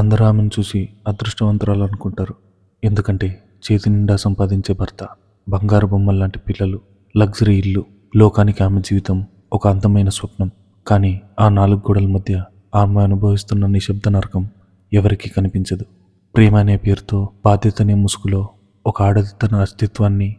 అందరూ ఆమెను చూసి అదృష్టవంతురాలు అనుకుంటారు. ఎందుకంటే చేతి నిండా సంపాదించే భర్త బంగారు బొమ్మల లాంటి పిల్లలు లగ్జరీ ఇల్లు లోకానికి ఆమె జీవితం ఒక అందమైన స్వప్నం. కానీ ఆ నాలుగు గోడల మధ్య ఆమె అనుభవిస్తున్న నిశ్శబ్ద నరకం ఎవరికీ కనిపించదు. ప్రేమ అనే పేరుతో బాధ్యతనే ముసుగులో ఒక ఆడది తన అస్తిత్వాన్ని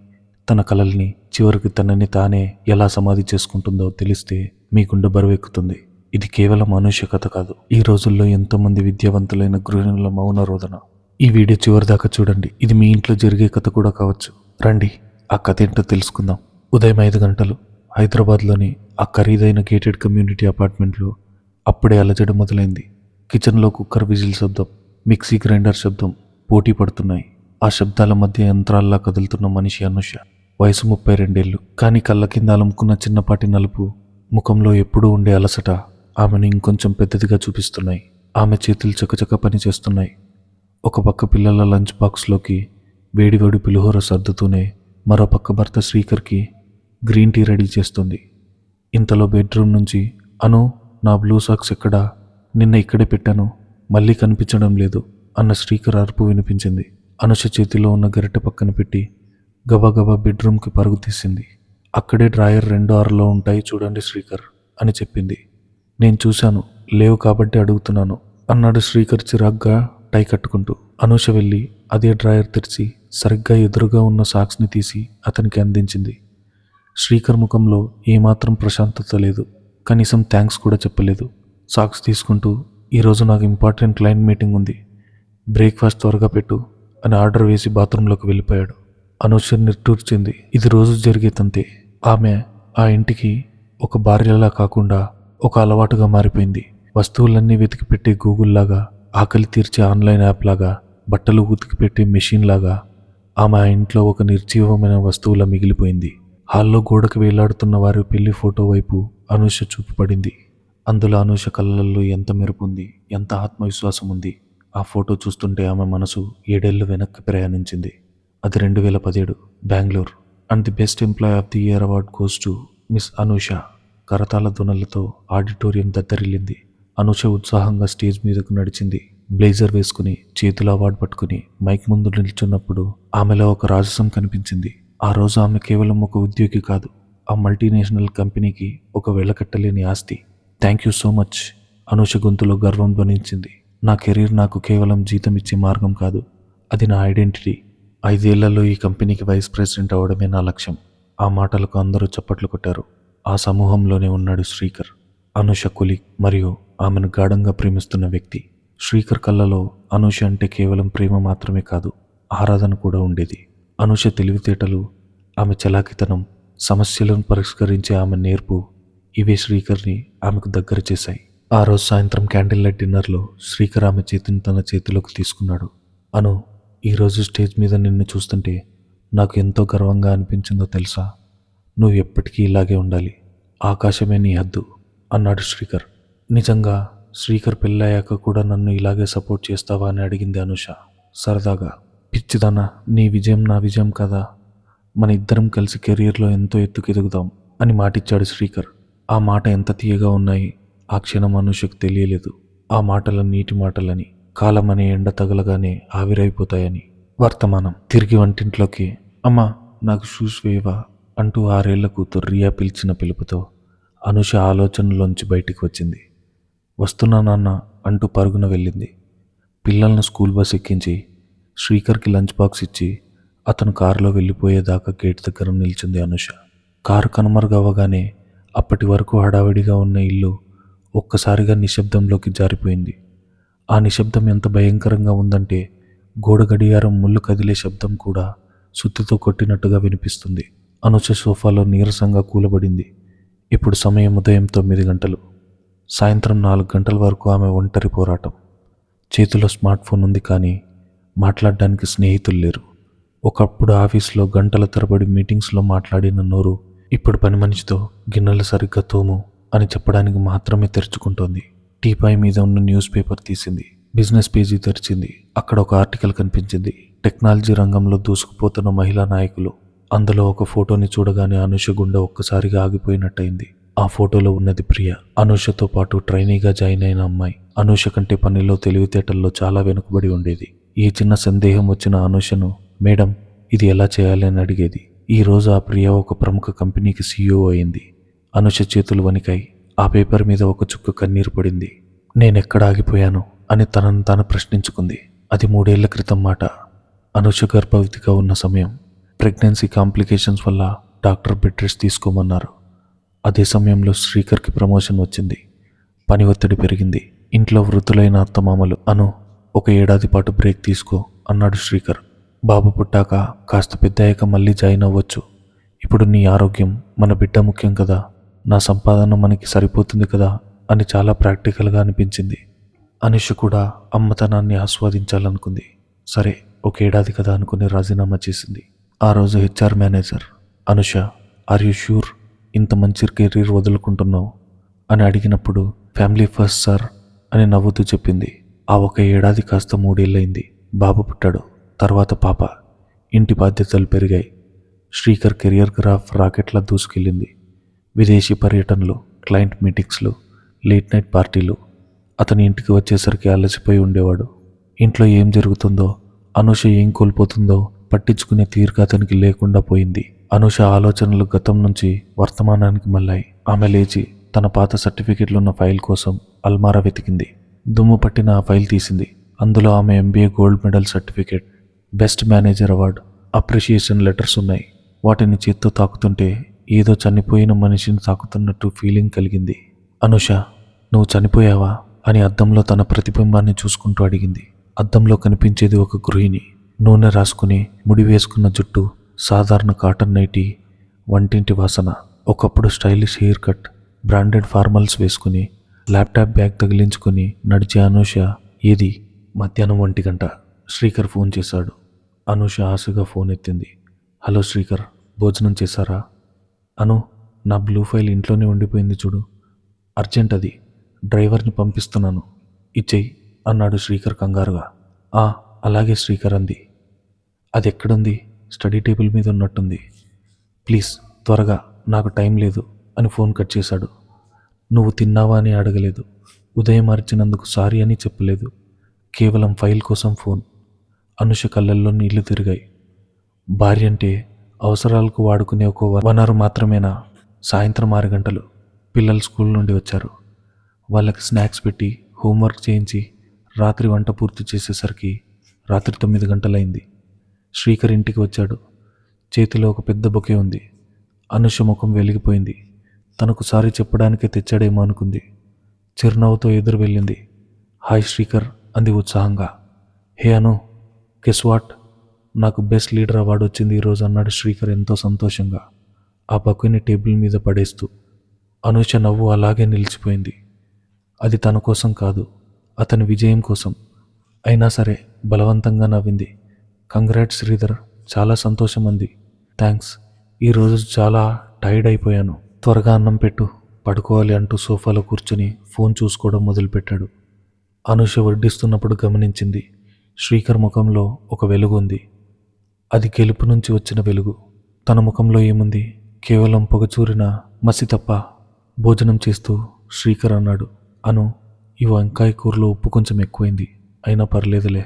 తన కలల్ని చివరికి తనని తానే ఎలా సమాధి చేసుకుంటుందో తెలిస్తే మీ గుండె బరువెక్కుతుంది. ఇది కేవలం మనుష్య కథ కాదు. ఈ రోజుల్లో ఎంతోమంది విద్యావంతులైన గృహిణుల మౌన రోదన ఈ వీడియో చివరి దాకా చూడండి. ఇది మీ ఇంట్లో జరిగే కథ కూడా కావచ్చు. రండి ఆ కథ ఏంటో తెలుసుకుందాం. ఉదయం ఐదు గంటలు. హైదరాబాద్లోని ఆ ఖరీదైన గేటెడ్ కమ్యూనిటీ అపార్ట్మెంట్లో అప్పుడే అలజడి మొదలైంది. కిచెన్లో కుక్కర్ విజిల్ శబ్దం మిక్సీ గ్రైండర్ శబ్దం పోటీ పడుతున్నాయి. ఆ శబ్దాల మధ్య యంత్రాల్లా కదులుతున్న మనిషి అనుష. వయసు ముప్పై రెండేళ్ళు కానీ కళ్ళ కింద అలుముకున్న చిన్నపాటి నలుపు ముఖంలో ఎప్పుడూ ఉండే అలసట ఆమెను ఇంకొంచెం పెద్దదిగా చూపిస్తున్నాయి. ఆమె చేతులు చకచక పని చేస్తున్నాయి. ఒక పక్క పిల్లల లంచ్ బాక్స్లోకి వేడివేడి పులిహోర సర్దుతూనే మరో పక్క భర్త శ్రీకర్కి గ్రీన్ టీ రెడీ చేస్తుంది. ఇంతలో బెడ్రూమ్ నుంచి అను నా బ్లూ సాక్స్ ఎక్కడా? నిన్న ఇక్కడే పెట్టాను. మళ్ళీ కనిపించడం లేదు అన్న శ్రీకర్ అరుపు వినిపించింది. అనుష చేతిలో ఉన్న గరిటె పక్కన పెట్టి గబగబా బెడ్రూమ్కి పరుగు తీసింది. అక్కడే డ్రాయర్ రెండు అరలో ఉంటాయి చూడండి శ్రీకర్ అని చెప్పింది. నేను చూశాను లేవు కాబట్టి అడుగుతున్నాను అన్నాడు శ్రీకర్ చిరాగ్గా టై కట్టుకుంటూ. అనూష వెళ్ళి అదే డ్రాయర్ తెరిచి సరిగ్గా ఎదురుగా ఉన్న సాక్స్ని తీసి అతనికి అందించింది. శ్రీకర్ ముఖంలో ఏమాత్రం ప్రశాంతత లేదు కనీసం థ్యాంక్స్ కూడా చెప్పలేదు. సాక్స్ తీసుకుంటూ ఈరోజు నాకు ఇంపార్టెంట్ క్లయింట్ మీటింగ్ ఉంది బ్రేక్ఫాస్ట్ త్వరగా పెట్టు అని ఆర్డర్ వేసి బాత్రూంలోకి వెళ్ళిపోయాడు. అనూష నిర్టూర్చింది ఇది రోజు జరిగే తంతే ఆమె ఆ ఇంటికి ఒక భార్యలా కాకుండా ఒక అలవాటుగా మారిపోయింది. వస్తువులన్నీ వెతికి పెట్టే ఆకలి తీర్చే ఆన్లైన్ యాప్ లాగా బట్టలు ఉతికి పెట్టే మెషిన్ లాగా ఆమె ఆ ఇంట్లో ఒక నిర్జీవమైన వస్తువులా మిగిలిపోయింది. హాల్లో గోడకు వేలాడుతున్న వారి పెళ్ళి ఫోటో వైపు అనూష చూపు పడింది. అందులో అనూష కళ్ళల్లో ఎంత మెరుపు ఉంది ఎంత ఆత్మవిశ్వాసం ఉంది ఆ ఫోటో చూస్తుంటే ఆమె మనసు ఏడేళ్ళు వెనక్కి ప్రయాణించింది. అది రెండు వేల పదిహేడు Bengaluru. And the best employee of the year award goes to Miss Anusha కరతాల దునలతో ఆడిటోరియం దద్దరిల్లింది. అనుష ఉత్సాహంగా స్టేజ్ మీదకు నడిచింది. బ్లేజర్ వేసుకుని చేతిలో అవార్డు పట్టుకుని మైక్ ముందు నిల్చున్నప్పుడు ఆమెలో ఒక రాజసం కనిపించింది. ఆ రోజు ఆమె కేవలం ఒక ఉద్యోగి కాదు ఆ మల్టీనేషనల్ కంపెనీకి ఒక వెలకట్టలేని ఆస్తి. Thank you so much Anusha గొంతులో గర్వం ధ్వనించింది. నా కెరీర్ నాకు కేవలం జీతం ఇచ్చే మార్గం కాదు అది నా ఐడెంటిటీ. ఐదేళ్ళలో ఈ కంపెనీకి వైస్ ప్రెసిడెంట్ అవడమే నా లక్ష్యం. ఆ మాటలకు అందరూ చప్పట్లు కొట్టారు. ఆ సమూహంలోనే ఉన్నాడు శ్రీకర్. అనుష కులి మరియు ఆమెను గాఢంగా ప్రేమిస్తున్న వ్యక్తి. శ్రీకర్ కళ్ళలో అనుష అంటే కేవలం ప్రేమ మాత్రమే కాదు ఆరాధన కూడా ఉండేది. అనుష తెలివితేటలు ఆమె చలాకితనం సమస్యలను పరిష్కరించే ఆమె నేర్పు ఇవే శ్రీకర్ని ఆమెకు దగ్గర చేశాయి. ఆ రోజు సాయంత్రం క్యాండిల్ లైట్ డిన్నర్లో శ్రీకర్ ఆమె చేతిని తన చేతిలోకి తీసుకున్నాడు. అను ఈరోజు స్టేజ్ మీద నిన్ను చూస్తుంటే నాకు ఎంతో గర్వంగా అనిపించిందో తెలుసా? నువ్వు ఎప్పటికీ ఇలాగే ఉండాలి. ఆకాశమే నీ హద్దు అన్నాడు శ్రీకర్. నిజంగా శ్రీకర్ పెళ్ళయ్యాక కూడా నన్ను ఇలాగే సపోర్ట్ చేస్తావా అని అడిగింది అనుష. సరదాగా పిచ్చిదానా నీ విజయం నా విజయం కదా. మన ఇద్దరం కలిసి కెరీర్లో ఎంతో ఎత్తుకెదుగుదాం అని మాటిచ్చాడు శ్రీకర్. ఆ మాట ఎంత తీయగా ఉన్నాయి? ఆ క్షణం అనుషకు తెలియలేదు. ఆ మాటల నీటి మాటలని కాలం అనే ఎండ తగలగానే ఆవిరైపోతాయని. వర్తమానం తిరిగి వంటింట్లోకి అమ్మా నాకు షూస్ వేయవా? అంటూ ఆరేళ్ళ కూతురు రియా పిలిచిన పిలుపుతో అనుష ఆలోచనలోంచి బయటికి వచ్చింది. వస్తున్నా నాన్న అంటూ పరుగున వెళ్ళింది. పిల్లలను స్కూల్ బస్ ఎక్కించి శ్రీకర్కి లంచ్ బాక్స్ ఇచ్చి అతను కారులో వెళ్ళిపోయేదాకా గేట్ దగ్గర నిల్చుంది అనుష. కారు కనుమరుగవ్వగానే అప్పటి వరకు హడావిడిగా ఉన్న ఇల్లు ఒక్కసారిగా నిశ్శబ్దంలోకి జారిపోయింది. ఆ నిశ్శబ్దం ఎంత భయంకరంగా ఉందంటే గోడ గడియారం ముళ్ళు కదిలే శబ్దం కూడా సుత్తితో కొట్టినట్టుగా వినిపిస్తుంది. అనుచ సోఫాలో నీరసంగా కూలబడింది. ఇప్పుడు సమయం ఉదయం తొమ్మిది గంటలు. సాయంత్రం నాలుగు గంటల వరకు ఆమె ఒంటరి పోరాటం. చేతిలో స్మార్ట్ ఫోన్ ఉంది కానీ మాట్లాడడానికి స్నేహితులు లేరు. ఒకప్పుడు ఆఫీస్లో గంటల తరబడి మీటింగ్స్లో మాట్లాడిన నోరు ఇప్పుడు పని మనిషితో గిన్నెలు సరిగ్గా తోము అని చెప్పడానికి మాత్రమే తెరుచుకుంటోంది. టీపాయ్ మీద ఉన్న న్యూస్ పేపర్ తీసింది. బిజినెస్ పేజీ తెరిచింది. అక్కడ ఒక ఆర్టికల్ కనిపించింది. టెక్నాలజీ రంగంలో దూసుకుపోతున్న మహిళా నాయకులు అందులో ఒక ఫోటోని చూడగానే అనుష గుండె ఒక్కసారిగా ఆగిపోయినట్టయింది. ఆ ఫోటోలో ఉన్నది ప్రియ. అనుషతో పాటు ట్రైనీగా జాయిన్ అయిన అమ్మాయి. అనుష కంటే పనిలో తెలివితేటల్లో చాలా వెనుకబడి ఉండేది. ఏ చిన్న సందేహం వచ్చిన అనుషను మేడం ఇది ఎలా చేయాలి అని అడిగేది. ఈ రోజు ఆ ప్రియ ఒక ప్రముఖ కంపెనీకి సీఈఓ అయింది. అనుష చేతులు వణికాయి. ఆ పేపర్ మీద ఒక చుక్క కన్నీరు పడింది. నేనెక్కడ ఆగిపోయాను? అని తనను తాను ప్రశ్నించుకుంది. అది మూడేళ్ళ క్రితం మాట. అనుష గర్భవతిగా ఉన్న సమయం. ప్రెగ్నెన్సీ కాంప్లికేషన్స్ వల్ల డాక్టర్ బెడ్ రెస్ట్ తీసుకోమన్నారు. అదే సమయంలో శ్రీకర్కి ప్రమోషన్ వచ్చింది. పని ఒత్తిడి పెరిగింది. ఇంట్లో వృద్ధులైన అత్తమామలు అను ఒక ఏడాది పాటు బ్రేక్ తీసుకో అన్నాడు శ్రీకర్. బాబు పుట్టాక కాస్త పెద్దయ్యాక మళ్ళీ జాయిన్ అవ్వచ్చు. ఇప్పుడు నీ ఆరోగ్యం మన బిడ్డ ముఖ్యం కదా. నా సంపాదన మనకి సరిపోతుంది కదా అని చాలా ప్రాక్టికల్గా అనిపించింది. అనుష కూడా అమ్మతనాన్ని ఆస్వాదించాలనుకుంది. సరే ఒక ఏడాది కదా అనుకుని రాజీనామా చేసింది. ఆ రోజు HR manager Anusha are you sure ఇంత మంచి కెరీర్ వదులుకుంటున్నావు? అని అడిగినప్పుడు ఫ్యామిలీ ఫస్ట్ సార్ అని నవ్వుతూ చెప్పింది. ఆ ఒక ఏడాది కాస్త మూడేళ్ళయింది. బాబు పుట్టాడు. తర్వాత పాప. ఇంటి బాధ్యతలు పెరిగాయి. శ్రీకర్ కెరియర్ గ్రాఫ్ రాకెట్లా దూసుకెళ్ళింది. విదేశీ పర్యటనలు క్లయింట్ మీటింగ్స్లు లేట్ నైట్ పార్టీలు. అతని ఇంటికి వచ్చేసరికి అలసిపోయి ఉండేవాడు. ఇంట్లో ఏం జరుగుతుందో అనుష ఏం కోల్పోతుందో పట్టించుకునే తీరిక అతనికి లేకుండా పోయింది. అనుష ఆలోచనలు గతం నుంచి వర్తమానానికి మళ్ళాయి. ఆమె లేచి తన పాత సర్టిఫికెట్లున్న ఫైల్ కోసం అల్మారా వెతికింది. దుమ్ము పట్టిన ఆ ఫైల్ తీసింది. అందులో ఆమె MBA gold medal certificate best manager award appreciation letters ఉన్నాయి. వాటిని చేత్తో తాకుతుంటే ఏదో చనిపోయిన మనిషిని తాకుతున్నట్టు ఫీలింగ్ కలిగింది. అనుష నువ్వు చనిపోయావా? అని అద్దంలో తన ప్రతిబింబాన్ని చూసుకుంటూ అడిగింది. అద్దంలో కనిపించేది ఒక గృహిణి. నూనె రాసుకుని ముడి వేసుకున్న జుట్టు సాధారణ కాటన్ నైటీ వంటింటి వాసన ఒకప్పుడు stylish hair cut branded formals వేసుకుని ల్యాప్టాప్ బ్యాగ్ తగిలించుకుని నడిచే అనూష ఏది? మధ్యాహ్నం ఒంటి గంట. శ్రీకర్ ఫోన్ చేశాడు. అనూష ఆశగా ఫోన్ ఎత్తింది. హలో శ్రీకర్ భోజనం చేశారా? అను నా బ్లూ ఫైల్ ఇంట్లోనే ఉండిపోయింది చూడు. అర్జెంట్ అది. డ్రైవర్ని పంపిస్తున్నాను. ఇచ్చేయి అన్నాడు శ్రీకర్ కంగారుగా. ఆ అలాగే శ్రీకర్ అంది. అది ఎక్కడుంది? స్టడీ టేబుల్ మీద ఉన్నట్టుంది. ప్లీజ్ త్వరగా. నాకు టైం లేదు అని ఫోన్ కట్ చేశాడు. నువ్వు తిన్నావా అని అడగలేదు. ఉదయం అరిచినందుకు సారీ అని చెప్పలేదు. కేవలం ఫైల్ కోసం ఫోన్. అనుష కళ్ళల్లో నీళ్ళు తిరిగాయి. భార్య అంటే అవసరాలకు వాడుకునే ఒక వనరు మాత్రమేనా? సాయంత్రం ఆరు గంటలు. పిల్లలు స్కూల్ నుండి వచ్చారు. వాళ్ళకి స్నాక్స్ పెట్టి హోంవర్క్ చేయించి రాత్రి వంట పూర్తి చేసేసరికి రాత్రి తొమ్మిది గంటలైంది. శ్రీకర్ ఇంటికి వచ్చాడు. చేతిలో ఒక పెద్ద బొకే ఉంది. అనుష ముఖం వెలిగిపోయింది. తనకు సారీ చెప్పడానికే తెచ్చాడేమో అనుకుంది. చిరునవ్వుతో ఎదురు వెళ్ళింది. హాయ్ శ్రీకర్ అంది ఉత్సాహంగా. హే అను కెస్వాట్ నాకు బెస్ట్ లీడర్ అవార్డు వచ్చింది ఈరోజు అన్నాడు శ్రీకర్ ఎంతో సంతోషంగా. ఆ బొకేని టేబుల్ మీద పడేస్తూ అనుష నవ్వు అలాగే నిలిచిపోయింది. అది తన కోసం కాదు అతని విజయం కోసం. అయినా సరే బలవంతంగా నవ్వింది. కంగ్రాట్ శ్రీధర్ చాలా సంతోషం అంది. థ్యాంక్స్ ఈరోజు చాలా టైర్డ్ అయిపోయాను. త్వరగా అన్నం పెట్టు. పడుకోవాలి అంటూ సోఫాలో కూర్చొని ఫోన్ చూసుకోవడం మొదలుపెట్టాడు. అనుష వడ్డిస్తున్నప్పుడు గమనించింది. శ్రీకర్ ముఖంలో ఒక వెలుగు ఉంది. అది గెలుపు నుంచి వచ్చిన వెలుగు. తన ముఖంలో ఏముంది? కేవలం పొగచూరిన మసి తప్ప భోజనం చేస్తూ శ్రీకర్ అన్నాడు. అను ఈ వంకాయ కూరలో ఉప్పు కొంచెం ఎక్కువైంది. అయినా పర్లేదులే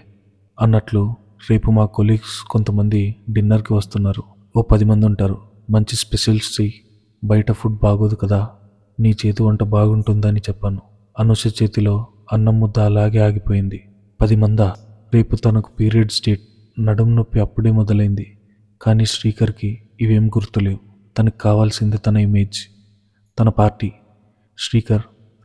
అన్నట్లు రేపు మా కొలీగ్స్ కొంతమంది డిన్నర్కి వస్తున్నారు. ఓ పది మంది ఉంటారు. మంచి స్పెషల్స్ చెయ్యి. బయట ఫుడ్ బాగోదు కదా. నీ చేతి వంట బాగుంటుందని చెప్పాను. అనుష చేతిలో అన్నం ముద్ద అలాగే ఆగిపోయింది. పది మందా? రేపు తనకు పీరియడ్ స్టేట్. నడుం నొప్పి అప్పుడే మొదలైంది. కానీ శ్రీకర్కి ఇవేం గుర్తులేవు. తనకు కావాల్సింది తన ఇమేజ్. తన పార్టీ. శ్రీకర్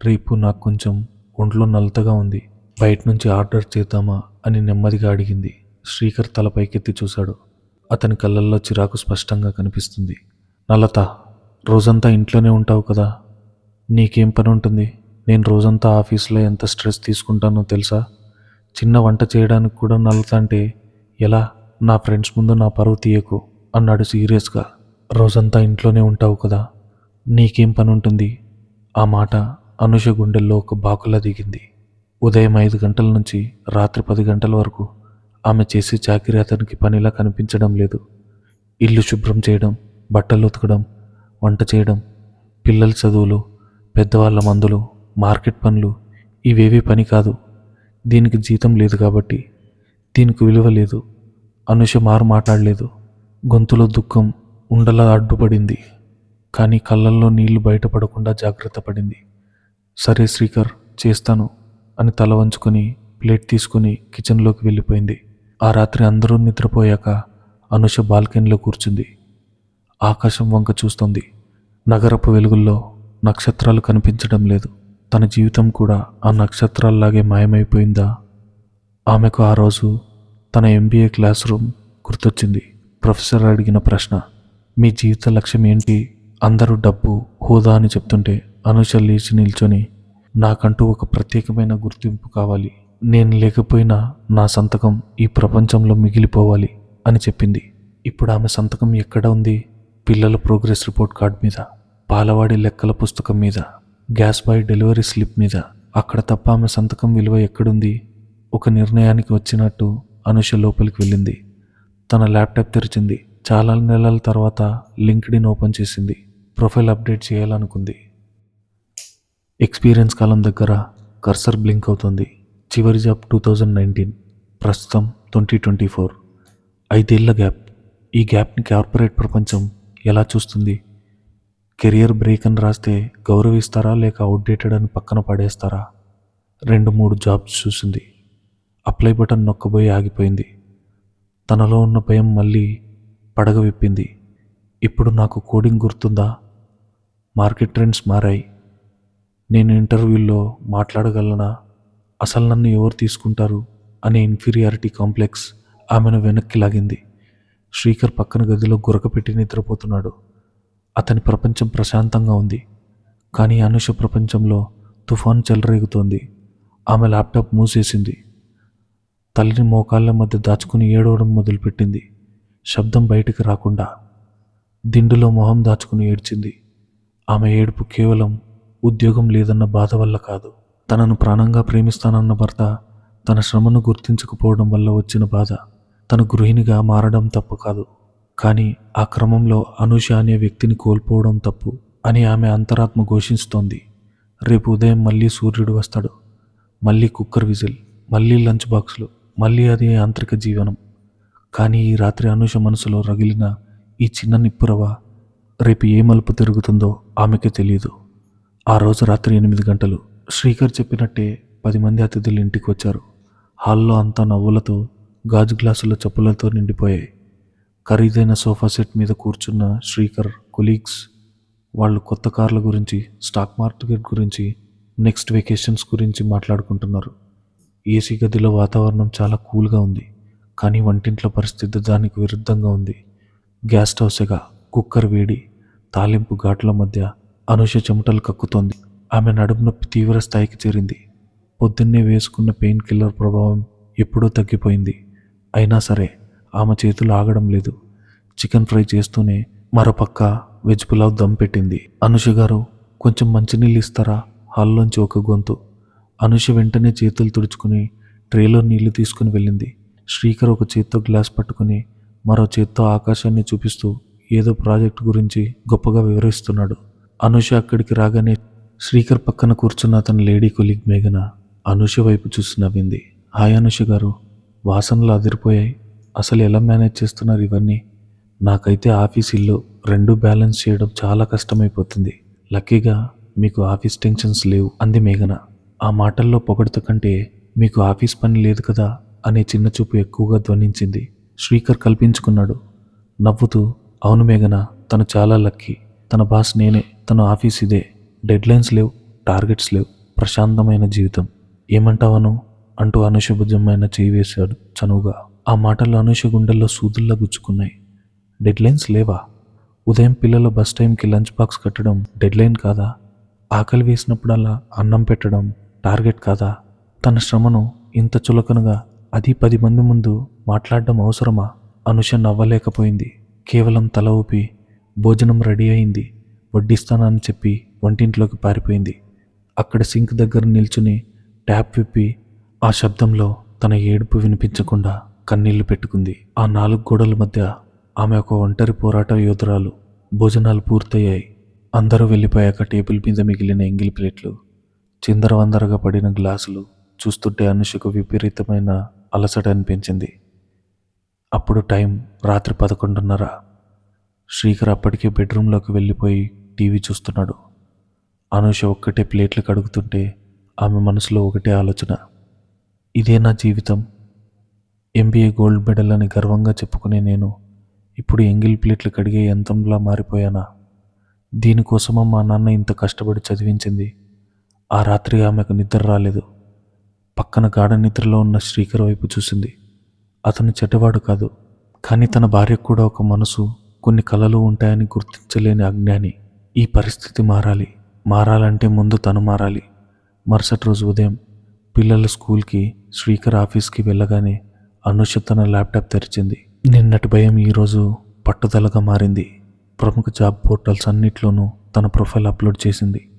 రేపు నాకు కొంచెం ఒంట్లో నలతగా ఉంది. బయట నుంచి ఆర్డర్ చేద్దామా అని నెమ్మదిగా అడిగింది. శ్రీకర్ తల పైకెత్తి చూశాడు. అతని కళ్ళల్లో చిరాకు స్పష్టంగా కనిపిస్తుంది. నలత రోజంతా ఇంట్లోనే ఉంటావు కదా? నీకేం పని ఉంటుంది? నేను రోజంతా ఆఫీస్లో ఎంత స్ట్రెస్ తీసుకుంటానో తెలుసా? చిన్న వంట చేయడానికి కూడా నలత అంటే ఎలా? నా ఫ్రెండ్స్ ముందు నా పరువు తీయకు అన్నాడు సీరియస్గా. రోజంతా ఇంట్లోనే ఉంటావు కదా? నీకేం పని ఉంటుంది? ఆ మాట అనుష గుండెల్లో ఒక బాకులా దిగింది. ఉదయం ఐదు గంటల నుంచి రాత్రి పది గంటల వరకు ఆమె చేసే చాకిరి అతనికి పనిలా కనిపించడం లేదు. ఇల్లు శుభ్రం చేయడం బట్టలు ఉతకడం వంట చేయడం పిల్లల చదువులు పెద్దవాళ్ళ మందులు మార్కెట్ పనులు ఇవేవీ పని కాదు. దీనికి జీతం లేదు కాబట్టి దీనికి విలువ లేదు. అనుష మారు మాట్లాడలేదు. గొంతులో దుఃఖం ఉండలా అడ్డుపడింది. కానీ కళ్ళల్లో నీళ్ళు బయటపడకుండా జాగ్రత్త పడింది. సరే శ్రీకర్ చేస్తాను అని తల వంచుకొని ప్లేట్ తీసుకుని కిచెన్లోకి వెళ్ళిపోయింది. ఆ రాత్రి అందరూ నిద్రపోయాక అనుష బాల్కనీలో కూర్చుంది. ఆకాశం వంక చూస్తుంది. నగరపు వెలుగుల్లో నక్షత్రాలు కనిపించడం లేదు. తన జీవితం కూడా ఆ నక్షత్రాల్లాగే మాయమైపోయిందా? ఆమెకు ఆ రోజు తన ఎంబీఏ క్లాస్ రూమ్ గుర్తొచ్చింది. ప్రొఫెసర్ అడిగిన ప్రశ్న మీ జీవిత లక్ష్యం ఏంటి? అందరూ డబ్బు హోదా అని చెప్తుంటే అనుష లేచి నిల్చొని నాకంటూ ఒక ప్రత్యేకమైన గుర్తింపు కావాలి. నేను లేకపోయినా నా సంతకం ఈ ప్రపంచంలో మిగిలిపోవాలి అని చెప్పింది. ఇప్పుడు ఆమె సంతకం ఎక్కడ ఉంది? పిల్లల ప్రోగ్రెస్ రిపోర్ట్ కార్డ్ మీద పాలవాడి లెక్కల పుస్తకం మీద గ్యాస్ బాయ్ డెలివరీ స్లిప్ మీద. అక్కడ తప్ప ఆమె సంతకం విలువ ఎక్కడుంది? ఒక నిర్ణయానికి వచ్చినట్టు అనుష లోపలికి వెళ్ళింది. తన ల్యాప్టాప్ తెరిచింది. చాలా నెలల తర్వాత లింక్డ్ఇన్ ఓపెన్ చేసింది. ప్రొఫైల్ అప్డేట్ చేయాలనుకుంది. ఎక్స్పీరియన్స్ కాలం దగ్గర కర్సర్ బ్లింక్ అవుతుంది. చివరి జాబ్ టూ థౌజండ్ నైన్టీన్ ప్రస్తుతం ట్వంటీ ట్వంటీ ఫోర్ ఐదేళ్ళ గ్యాప్ ఈ గ్యాప్ని కార్పొరేట్ ప్రపంచం ఎలా చూస్తుంది? కెరియర్ బ్రేక్ అని రాస్తే గౌరవిస్తారా లేక అవుట్డేటెడ్ అని పక్కన పడేస్తారా? రెండు మూడు జాబ్స్ చూసింది. అప్లై బటన్ నొక్కబోయి ఆగిపోయింది. తనలో ఉన్న భయం మళ్ళీ పడగ విప్పింది ఇప్పుడు నాకు కోడింగ్ గుర్తుందా? మార్కెట్ ట్రెండ్స్ మారాయి. నేను ఇంటర్వ్యూల్లో మాట్లాడగలనా? అసలు నన్ను ఎవరు తీసుకుంటారు అనే ఇన్ఫీరియారిటీ కాంప్లెక్స్ ఆమెను వెనక్కి లాగింది. శ్రీకర్ పక్కన గదిలో గురకపెట్టి నిద్రపోతున్నాడు. అతని ప్రపంచం ప్రశాంతంగా ఉంది. కానీ అనుష ప్రపంచంలో తుఫాన్ చెలరేగుతోంది. ఆమె ల్యాప్టాప్ మూసేసింది. తల్లిని మోకాళ్ళ మధ్య దాచుకుని ఏడవడం మొదలుపెట్టింది. శబ్దం బయటికి రాకుండా దిండులో మొహం దాచుకుని ఏడ్చింది. ఆమె ఏడుపు కేవలం ఉద్యోగం లేదన్న బాధ వల్ల కాదు. తనను ప్రాణంగా ప్రేమిస్తానన్న భర్త తన శ్రమను గుర్తించకపోవడం వల్ల వచ్చిన బాధ తన గృహిణిగా మారడం తప్పు కాదు. కానీ ఆ క్రమంలో అనూష అనే వ్యక్తిని కోల్పోవడం తప్పు అని ఆమె అంతరాత్మ ఘోషిస్తోంది. రేపు ఉదయం మళ్ళీ సూర్యుడు వస్తాడు. మళ్ళీ కుక్కర్ విజిల్ మళ్ళీ లంచ్ బాక్సులు మళ్ళీ అదే యాంత్రిక జీవనం. కానీ ఈ రాత్రి అనూష మనసులో రగిలిన ఈ చిన్న నిప్పురవ రేపు ఏ మలుపు తిరుగుతుందో ఆమెకే తెలియదు ఆ రోజు రాత్రి ఎనిమిది గంటలు. శ్రీకర్ చెప్పినట్టే పది మంది అతిథులు ఇంటికి వచ్చారు. హాల్లో అంతా నవ్వులతో గాజు గ్లాసుల చెప్పులతో నిండిపోయాయి. ఖరీదైన సోఫా సెట్ మీద కూర్చున్న శ్రీకర్ కొలీగ్స్ వాళ్ళు కొత్త కార్ల గురించి స్టాక్ మార్కెట్ గురించి నెక్స్ట్ వెకేషన్స్ గురించి మాట్లాడుకుంటున్నారు. ఏసీ గదిలో వాతావరణం చాలా కూల్గా ఉంది కానీ వంటింట్లో పరిస్థితి దానికి విరుద్ధంగా ఉంది. గ్యాస్ స్టవ్ సెగ కుక్కర్ వేడి తాలింపు ఘాట్ల మధ్య అనుష చెమటలు కక్కుతోంది. ఆమె నడుము నొప్పి తీవ్ర స్థాయికి చేరింది. పొద్దున్నే వేసుకున్న పెయిన్ కిల్లర్ ప్రభావం ఎప్పుడో తగ్గిపోయింది. అయినా సరే ఆమె చేతులు ఆగడం లేదు. చికెన్ ఫ్రై చేస్తూనే మరోపక్క వెజ్ పులావ్ దమ్ పెట్టింది. అనుష గారు కొంచెం మంచినీళ్ళు ఇస్తారా? హాల్లోంచి ఒక గొంతు. అనుష వెంటనే చేతులు తుడుచుకుని ట్రేలో నీళ్ళు తీసుకుని వెళ్ళింది. శ్రీకర్ ఒక చేత్తో గ్లాస్ పట్టుకుని మరో చేత్తో ఆకాశాన్ని చూపిస్తూ ఏదో ప్రాజెక్ట్ గురించి గొప్పగా వివరిస్తున్నాడు. అనుష అక్కడికి రాగానే శ్రీకర్ పక్కన కూర్చున్న అతని లేడీ కొలీగ్ మేఘన అనుష వైపు చూసి నవ్వింది. హాయ్ అనుష గారు వాసనలు అదిరిపోయాయి. అసలు ఎలా మేనేజ్ చేస్తున్నారు ఇవన్నీ? నాకైతే ఆఫీస్ ఇల్లు రెండు బ్యాలెన్స్ చేయడం చాలా కష్టమైపోతుంది. లక్కీగా మీకు ఆఫీస్ టెన్షన్స్ లేవు అంది మేఘన. ఆ మాటల్లో పొగడత కంటే మీకు ఆఫీస్ పని లేదు కదా అనే చిన్న చూపు ఎక్కువగా ధ్వనించింది. శ్రీకర్ కల్పించుకున్నాడు. నవ్వుతూ అవును మేఘన తను చాలా లక్కీ. తన బాస్ నేనే తన ఆఫీస్ ఇదే. డెడ్లైన్స్ లేవు టార్గెట్స్ లేవు ప్రశాంతమైన జీవితం. ఏమంటావను అంటూ అనుష భుజమైన చేయి వేశాడు చనువుగా. ఆ మాటలు అనుష గుండెల్లో సూదుల్లా గుచ్చుకున్నాయి. డెడ్లైన్స్ లేవా? ఉదయం పిల్లల బస్ టైంకి లంచ్ బాక్స్ కట్టడం డెడ్లైన్ కాదా? ఆకలి వేసినప్పుడల్లా అన్నం పెట్టడం టార్గెట్ కాదా? తన శ్రమను ఇంత చులకనగా అది పది మంది ముందు మాట్లాడడం అవసరమా? అనుష నవ్వలేకపోయింది. కేవలం తల ఊపి భోజనం రెడీ అయింది. వడ్డిస్తానని చెప్పి వంటింట్లోకి పారిపోయింది. అక్కడ సింక్ దగ్గర నిల్చుని ట్యాప్ విప్పి ఆ శబ్దంలో తన ఏడుపు వినిపించకుండా కన్నీళ్ళు పెట్టుకుంది. ఆ నాలుగు గోడల మధ్య ఆమె ఒక ఒంటరి పోరాట యోధురాలు. భోజనాలు పూర్తయ్యాయి. అందరూ వెళ్ళిపోయాక టేబుల్ మీద మిగిలిన ఎంగిలి ప్లేట్లు చిందరవందరగా పడిన గ్లాసులు చూస్తుంటే అనుషకు విపరీతమైన అలసట అనిపించింది. అప్పుడు టైం రాత్రి పదకొండున్నర. శ్రీకర్ అప్పటికే బెడ్రూమ్లోకి వెళ్ళిపోయి టీవీ చూస్తున్నాడు. అనుష ఒక్కటే ప్లేట్లు కడుగుతుంటే ఆమె మనసులో ఒకటే ఆలోచన. ఇదే నా జీవితం. ఎంబీఏ గోల్డ్ మెడల్ అని గర్వంగా చెప్పుకునే నేను ఇప్పుడు ఎంగిల్ ప్లేట్లు కడిగే యంత్రంలా మారిపోయానా? దీనికోసమా మా నాన్న ఇంత కష్టపడి చదివించింది? ఆ రాత్రి ఆమెకు నిద్ర రాలేదు. పక్కన గాఢ నిద్రలో ఉన్న శ్రీకర్ వైపు చూసింది. అతను చెడ్డవాడు కాదు. కానీ తన భార్యకు కూడా ఒక మనసు కొన్ని కలలు ఉంటాయని గుర్తించలేని అజ్ఞాని. ఈ పరిస్థితి మారాలి. మారాలంటే ముందు తను మారాలి. మరుసటి రోజు ఉదయం పిల్లల స్కూల్కి శ్రీకర్ ఆఫీస్కి వెళ్ళగానే అనుష తన ల్యాప్టాప్ తెరిచింది. నిన్నటి భయం ఈరోజు పట్టుదలగా మారింది. ప్రముఖ జాబ్ పోర్టల్స్ అన్నిట్లోనూ తన ప్రొఫైల్ అప్లోడ్ చేసింది.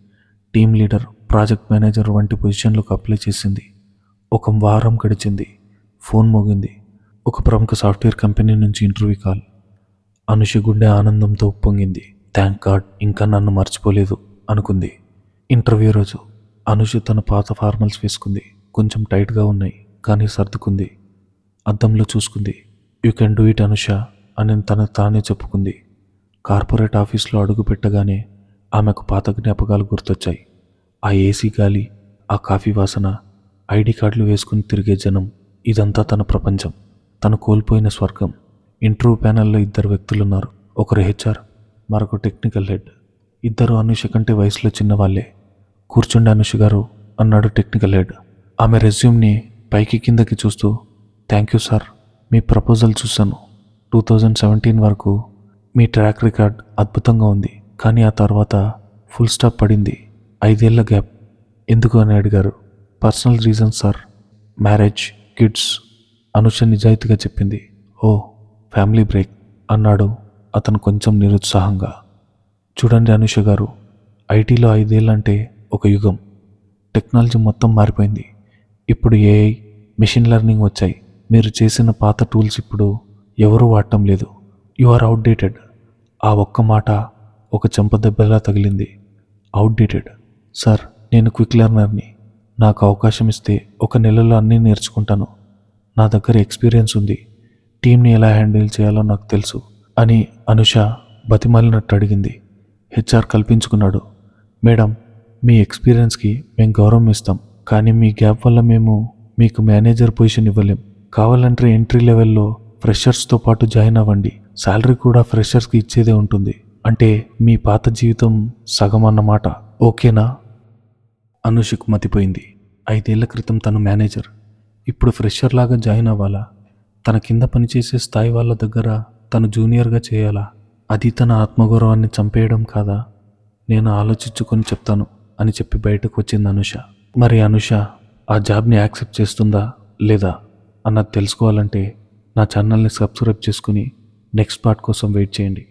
టీమ్ లీడర్ ప్రాజెక్ట్ మేనేజర్ వంటి పొజిషన్లకు అప్లై చేసింది. ఒక వారం గడిచింది. ఫోన్ మోగింది. ఒక ప్రముఖ సాఫ్ట్వేర్ కంపెనీ నుంచి ఇంటర్వ్యూ కాల్. అనుష గుండె ఆనందంతో ఉప్పొంగింది. థ్యాంక్ గాడ్ ఇంకా నన్ను మర్చిపోలేదు అనుకుంది. ఇంటర్వ్యూ రోజు అనుష తన పాత ఫార్మల్స్ వేసుకుంది. కొంచెం టైట్గా ఉన్నాయి కానీ సర్దుకుంది. అద్దంలో చూసుకుంది. You can do it Anusha అని తన తానే చెప్పుకుంది. కార్పొరేట్ ఆఫీస్లో అడుగు పెట్టగానే ఆమెకు పాత జ్ఞాపకాలు గుర్తొచ్చాయి. ఆ ఏసీ గాలి ఆ కాఫీ వాసన ఐడి కార్డులు వేసుకుని తిరిగే జనం ఇదంతా తన ప్రపంచం. తను కోల్పోయిన స్వర్గం. ఇంటర్వ్యూ ప్యానెల్లో ఇద్దరు వ్యక్తులున్నారు. ఒకరు హెచ్ఆర్ మరొక టెక్నికల్ హెడ్ ఇద్దరు అనుష కంటే వయసులో చిన్నవాళ్ళే. కూర్చుండి అనుష గారు అన్నాడు టెక్నికల్ హెడ్ ఆమె రెజ్యూమ్ని పైకి కిందకి చూస్తూ థ్యాంక్ యూ సార్ మీ ప్రపోజల్ చూశాను. టూ థౌజండ్ సెవెంటీన్ వరకు మీ ట్రాక్ రికార్డ్ అద్భుతంగా ఉంది. కానీ ఆ తర్వాత ఫుల్ స్టాప్ పడింది. ఐదేళ్ళ గ్యాప్ ఎందుకు? అని అడిగారు. Personal reasons sir marriage kids Anusha నిజాయితీగా చెప్పింది. ఓ ఫ్యామిలీ బ్రేక్ అన్నాడు అతను కొంచెం నిరుత్సాహంగా చూడండి అనుష గారు ఐటీలో ఐదేళ్ళంటే ఒక యుగం. టెక్నాలజీ మొత్తం మారిపోయింది. ఇప్పుడు ఏఐ మెషిన్ లెర్నింగ్ వచ్చాయి. మీరు చేసిన పాత టూల్స్ ఇప్పుడు ఎవరూ వాడటం లేదు. You are outdated. ఆ ఒక్క మాట ఒక చెంపదెబ్బలా తగిలింది. అవుట్డేటెడ్? సార్ నేను క్విక్ లెర్నర్ని. నాకు అవకాశం ఇస్తే ఒక నెలలో అన్నీ నేర్చుకుంటాను. నా దగ్గర ఎక్స్పీరియన్స్ ఉంది. టీంని ఎలా హ్యాండిల్ చేయాలో నాకు తెలుసు. అని అనుష బతిమాలినట్టు అడిగింది హెచ్ఆర్ కల్పించుకున్నాడు. మేడం మీ ఎక్స్పీరియన్స్కి మేము గౌరవం ఇస్తాం కానీ మీ గ్యాప్ వల్ల మేము మీకు మేనేజర్ పొజిషన్ ఇవ్వలేం. కావాలంటే ఎంట్రీ లెవెల్లో ఫ్రెషర్స్తో పాటు జాయిన్ అవ్వండి. శాలరీ కూడా ఫ్రెషర్స్కి ఇచ్చేదే ఉంటుంది. అంటే మీ పాత జీవితం సగం అన్నమాట. ఓకేనా? అనుషకు మతిపోయింది. ఐదేళ్ళ క్రితం తను మేనేజర్. ఇప్పుడు ఫ్రెషర్ లాగా జాయిన్ అవ్వాలా? తన కింద పనిచేసే స్థాయి వాళ్ళ దగ్గర తను జూనియర్గా చేయాలా? అది తన ఆత్మగౌరవాన్ని చంపేయడం కాదా? నేను ఆలోచించుకొని చెప్తాను అని చెప్పి బయటకు వచ్చింది అనుష. మరి అనుష ఆ జాబ్ని యాక్సెప్ట్ చేస్తుందా లేదా అన్నది తెలుసుకోవాలంటే నా ఛానల్ని సబ్స్క్రైబ్ చేసుకుని నెక్స్ట్ పార్ట్ కోసం వెయిట్ చేయండి.